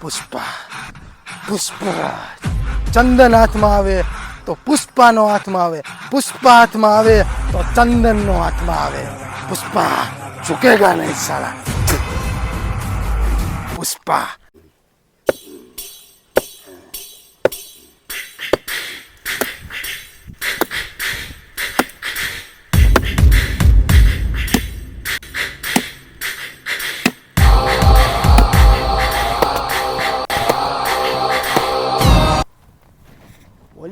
પુષ્પા, પુષ્પરાજ. ચંદન હાથમાં આવે તો પુષ્પાનો હાથમાં આવે. પુષ્પા હાથમાં આવે તો ચંદનનો હાથમાં આવે. પુષ્પા ચૂકેગા નહીં સાલા પુષ્પા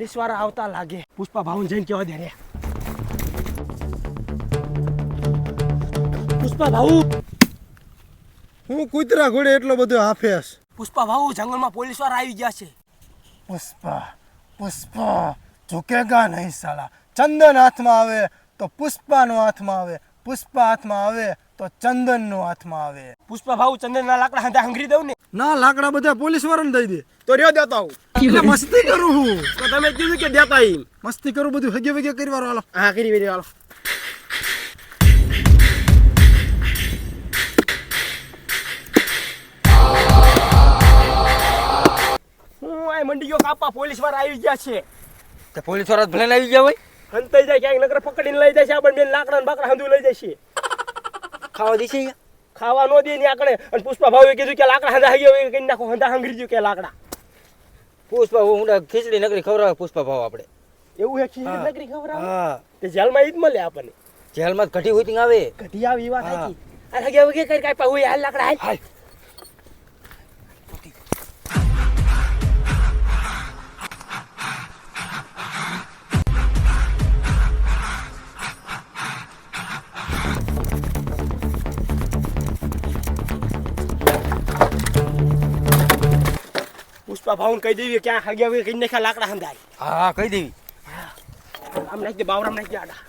પોલીસવાળા આવતા લાગે. પુષ્પા ભાવન જઈને કેવા દે રે. પુષ્પા ભાઉ. હું કૂતરા ઘોડે એટલો બધો હાફેસ પુષ્પા ભાઉ જંગલમાં પોલીસવાળા આવી ગયા છે. પુષ્પા પુષ્પા ઝુકેગા નહીં સાલા. ચંદન હાથમાં આવે તો પુષ્પાનો હાથમાં આવે. પુષ્પા હાથમાં આવે તો ચંદન નો હાથમાં આવે. પુષ્પા ભાઉ ચંદનના લાકડા હાથે હંગરી દઉં ને. ના લાકડા બધા પોલીસ વાળાને દઈ દે. તો રહ્યો દેતા હું. એટલે મસ્તી કરું હું. તો તમે કીધું કે દેતા ઈ. મસ્તી કરું બધું હગે વગે કરી વાળો હાલો. હા કરી વેરી હાલો. હું આ મંડી ગયો કાપા પોલીસવાળા આવી ગયા છે. તો પોલીસવાળા ભલે આવી ગયા હોય? હંતાઈ જાય ક્યાંક નગર પકડીને લઈ જાય છે. આપણને લાકડા ને બાકડા હંધુ લઈ જાય છે. ખાવા દેશે ખાવા નો દે ને આકડે અને પુષ્પા ભાવે કીધું કે લાકડા હંધા આવી ગયો કઈ નાખો હંધા હંગરી ગયું કે લાકડા. પુષ્પા ભાવ હું ખીચડી નકરી ખવરાવે પુષ્પા ભાવ આપણે. એવું હે ખીચડી નકરી ખવરાવે હા. તે જેલમાં ઈદ મળે આપણને. જેલમાં ઘટી હોય આવે. ઘટી આવી વાત હા. હતી અને હગે વગે કરી હોય હાલ લાકડા હાલ. પુષ્પા ભાવન કહી દેવી ક્યાં હગે વગે કઈ નાખ્યા લાકડા હંધાય. હા હા કહી દેવી. આમ નાખી દે બાવરામ નાખી દે આડા.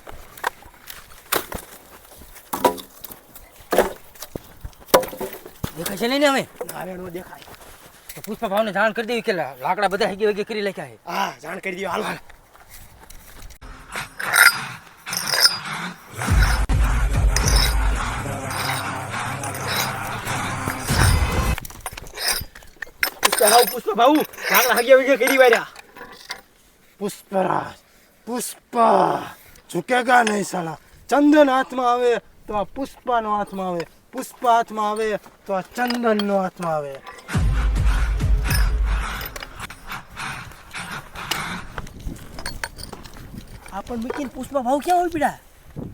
દેખાય છે નહીં ને અમે હવે? નો દેખાય. તો પુષ્પા ભાવને જાણ કરી દેવી કે લાકડા બધા હગી વગી કરી લખ્યા છે. હા જાણ કરી દેવી. હાલ હાલ. પુષ્પા ભાવ પુષ્પા ભાવ લાકડા હગે વગે કરી વાર્યા. પુષ્પરાજ પુષ્પા. ઝુકેગા નહીં સાલા. ચંદન હાથમાં આવે તો આ પુષ્પાનો હાથમાં આવે. પુષ્પા હાથમાં આવે તો આ ચંદનનો હાથમાં આવે. આપણ મૂકીને પુષ્પા ભાવ ક્યાં હોય પીડા?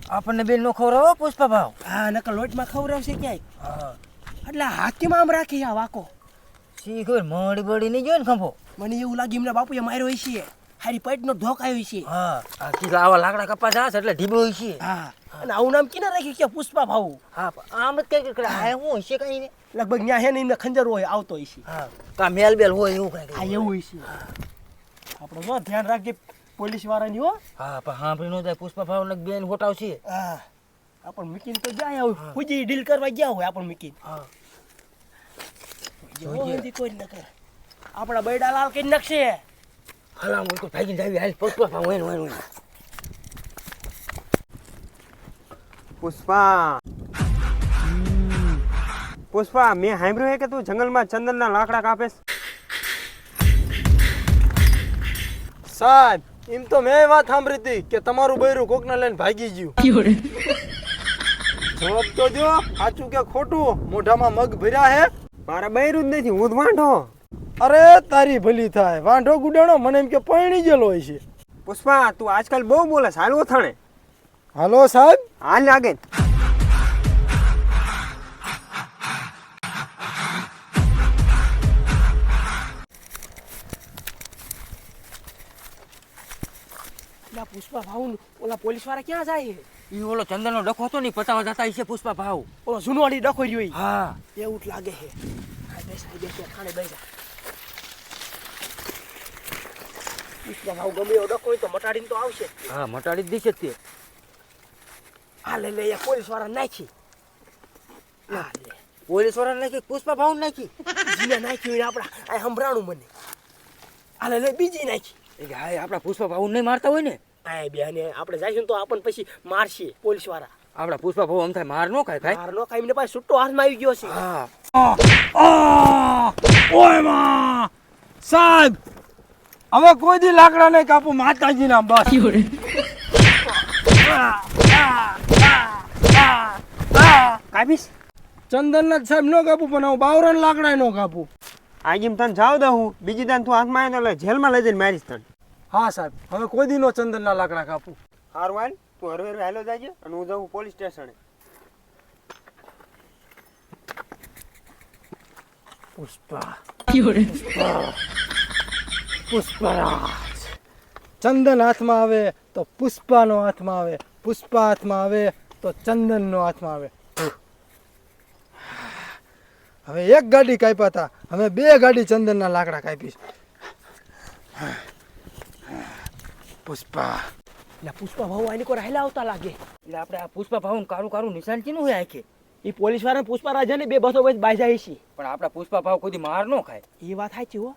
આપણને બેન નો ખવડાવો પુષ્પા ભાવ. હા નકર લોટમાં ખવડાવશે ક્યાંય? એટલે હાથીમાં આમ રાખી આ વાકો. શી ખબર મળી પડી નહીં ગયો ને ખંભો. મને એવું લાગ્યું એમના બાપુએ માર્યો હોય છે હારી પેટનો ધોક આવ્યો છે હા આ કીધું આવા લાકડા કપા જાશે એટલે ઢીબો હોય છે હા અને આવું નામ કિના રાખ્યું? કે પુષ્પા ભાવ હા આમ જ કઈ કઈ આ હું હશે કઈ ને. લગભગ ન્યા હે ને એમને ખંજર હોય આવતો હોય છે હા કા મેલ બેલ હોય એવું કઈ આ એવું છે આપણે જો ધ્યાન રાખજે પોલીસ વાળાની હો. હા પણ સાંભળી નો જાય પુષ્પા ભાવ ને બેન હોટાવશે હા આપણ મૂકીને તો જાય આવું. પૂજી ડીલ કરવા ગયા હોય આપણ મૂકીને. હા. જો હજી કોઈ ન કરે. આપણા બૈડા લાલ કઈ નાખશે હાલા હું તો ભાગી જાવી હાલ પુષ્પા પા હોય ને હોય પુષ્પા. પુષ્પા મેં સાંભળ્યું હે કે તું જંગલમાં ચંદનના લાકડા કાપેસ સાહેબ એમ તો મેં વાત સાંભળી હતી કે તમારું બૈરું કોકને લઈને ભાગી ગયું. જવાબ તો જો સાચું કે ખોટું મોઢામાં મગ ભર્યા હે? મારા બૈરું જ નથી હું જ વાંઢો. અરે તારી ભલી થાય. વાંઢો ગુડાણો મને એમ કે પરણી ગયેલો હોય છે. પુષ્પા તું આજકાલ બહુ બોલે હાલો થાણે હાલો સાહેબ. હાલ લાગે એટલે પુષ્પા ભાવ ઓલા પોલીસવાળા ક્યાં જાય ઈ ઓલો ચંદનનો ડખો હતો ને પતાવા જતા છે પુષ્પા ભાવ ઓલો જૂનવાડી ડખો રહ્યો. હા. એવું જ લાગે છે. બેસ બેસા પુષ્પા ભાવ ગમે એવો ડખો હોય તો મટાડીને તો આવશે. હા મટાડી દીશે તે. હાલે લે એ પોલીસવાળા નાખી. હા લે. પોલીસવાળા નાખી પુષ્પા ભાવ નાખી? જીને નાખી હોય ને આપણા આ સંભળાણું મને. હાલે લે બીજી નાખી. એ કે હા આપણા પુષ્પા ભાવ નહીં મારતા હોય ને? આ બેને આપણે જઈશું તો આપણને પછી મારશે પોલીસવાળા. આપણા પુષ્પા ભાવ આમ થાય માર નો ખાય ખાય માર નો ખાય ને પાછો છૂટો હાથમાં આવી ગયો છે. હા. ઓયમાં. સાહેબ હવે કોઈ દી લાકડા નહીં કાપું માતાજી ના બસ કાપીશ? ચંદન ના સાહેબ નો કાપું પણ હું બાવરણ લાકડા નો કાપું. આગીમ તને જાવ દઉં હું. બીજી તને તું હાથમાં આવે તો એટલે જેલમાં લઈ જઈને મારીશ તને. હા સાહેબ. હવે કોઈ દિનો ચંદનના ચંદન ના લાકડા કાપું. સારું હાલ. તું હરવે હેલો હાલો જાજે અને હું જાઉં પોલીસ સ્ટેશને. પુષ્પા. પુષ્પરાજ. ચંદન હાથમાં આવે તો પુષ્પાનો હાથમાં આવે. પુષ્પા હાથમાં આવે તો ચંદનનો હાથમાં આવે. હવે એક ગાડી કાપ્યા હતા. હવે બે ગાડી ચંદનના લાકડા કાપીશ પુષ્પા. એટલે પુષ્પા ભાવ આની કોઈ રહેલા આવતા લાગે? એટલે આપણે આ પુષ્પા ભાવનું કારું કારું નિશાન ચીનું હોય આખે? એ પોલીસવાળા પુષ્પા રાજા ને બે બસો બસ બાજા છે પણ આપણા પુષ્પા ભાવ કોઈ માર ન ખાય. એ વાત સાચી હો.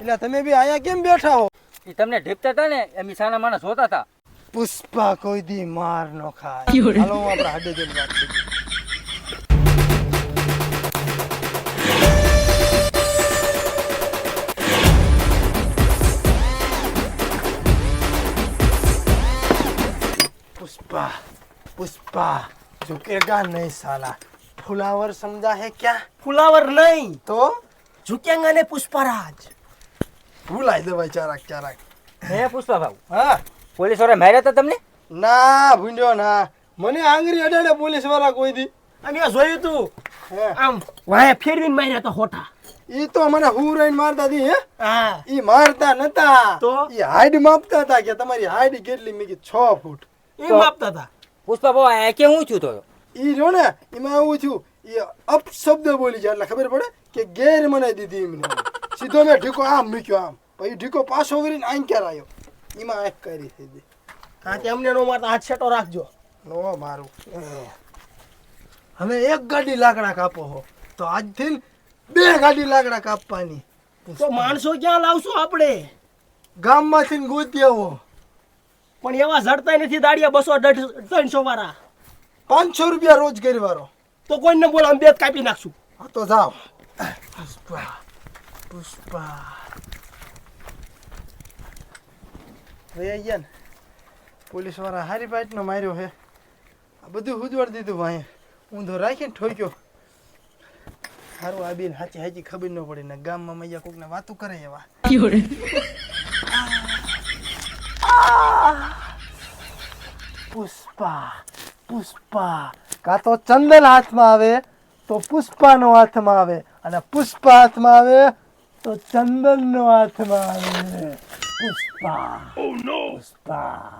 એટલે તમે બી આયા કેમ બેઠા હો? એ તમને ઢીપતા હતા ને એમ ઈ સાના માણસ હોતા હતા પુષ્પા કોઈ દી માર ન ખાય. હાલો આપણે હાડે જેમ વાત पुष्पा पुष्पा झुकेगा नहीं साला फुलावर समझा है क्या ફુલાવર નહીં तो ઝુકેંગા ને પુષ્પરાજ ભૂલાઈ દેવાય ચારાક ચારાક હે પુષ્પા ભાવ હા પોલીસ વાળા માર્યા હતા તમને ના ભૂંડ્યો ના મને આંગળી અડાડે પોલીસ વાળા કોઈ દી અને આ જોયું તું હે આમ વાયા ફેરવીને માર્યા તો હોઠા ઈ તો મને હુરાઈને મારતા હતી હે હા ઈ મારતા નતા તો? ઈ હાઈટ માપતા હતા કે તમારી હાઈટ કેટલી મેં કીધું છ ફૂટ એ માપતા હતા. પુષ્પા ભાવ આ કે હું છું તો? ઈ જો ને એમાં એવું થયું. એ અપશબ્દ બોલી જાય એટલે ખબર પડે કે ગેર મને દીધી એમને. સીધો મેં ઢીકો આમ મૂક્યો આમ. પછી ઢીકો પાછો કરીને આઈન ક્યારે આવ્યો એમાં એક કરી દીધી. હા તે અમને નો મારતા હાથ છેટો રાખજો. નો મારું. હવે એક ગાડી લાકડા કાપો હો. તો આજથી ન બે ગાડી લાકડા કાપવાની. તો માણસો ક્યાં લાવશું આપણે? ગામમાંથી ગોતી આવો. પણ એવા જડતા નથી દાડિયા બસો ત્રણસો વાળા. પાંચસો રૂપિયા રોજ કરી વારો. તો કોઈને બોલો આમ બે કાપી નાખશું. હા તો જાઓ. પુષ્પા પુષ્પા. ભાઈ ગયા ને પોલીસવાળા હારી પાઇટ નો માર્યો હે આ બધું હુજવાડી દીધું ભાઈ. ઊંધો રાખીને ઠોક્યો. સારું આ બેન હાચી હાચી ખબર ન પડી ને ગામમાં મૈયા કોકને વાતું કરે એવા. પુષ્પા પુષ્પા. કાં તો ચંદન હાથમાં આવે તો પુષ્પાનો હાથમાં આવે. અને પુષ્પા હાથમાં આવે તો ચંદનનો હાથમાં આવે. પુષ્પા. પુષ્પા.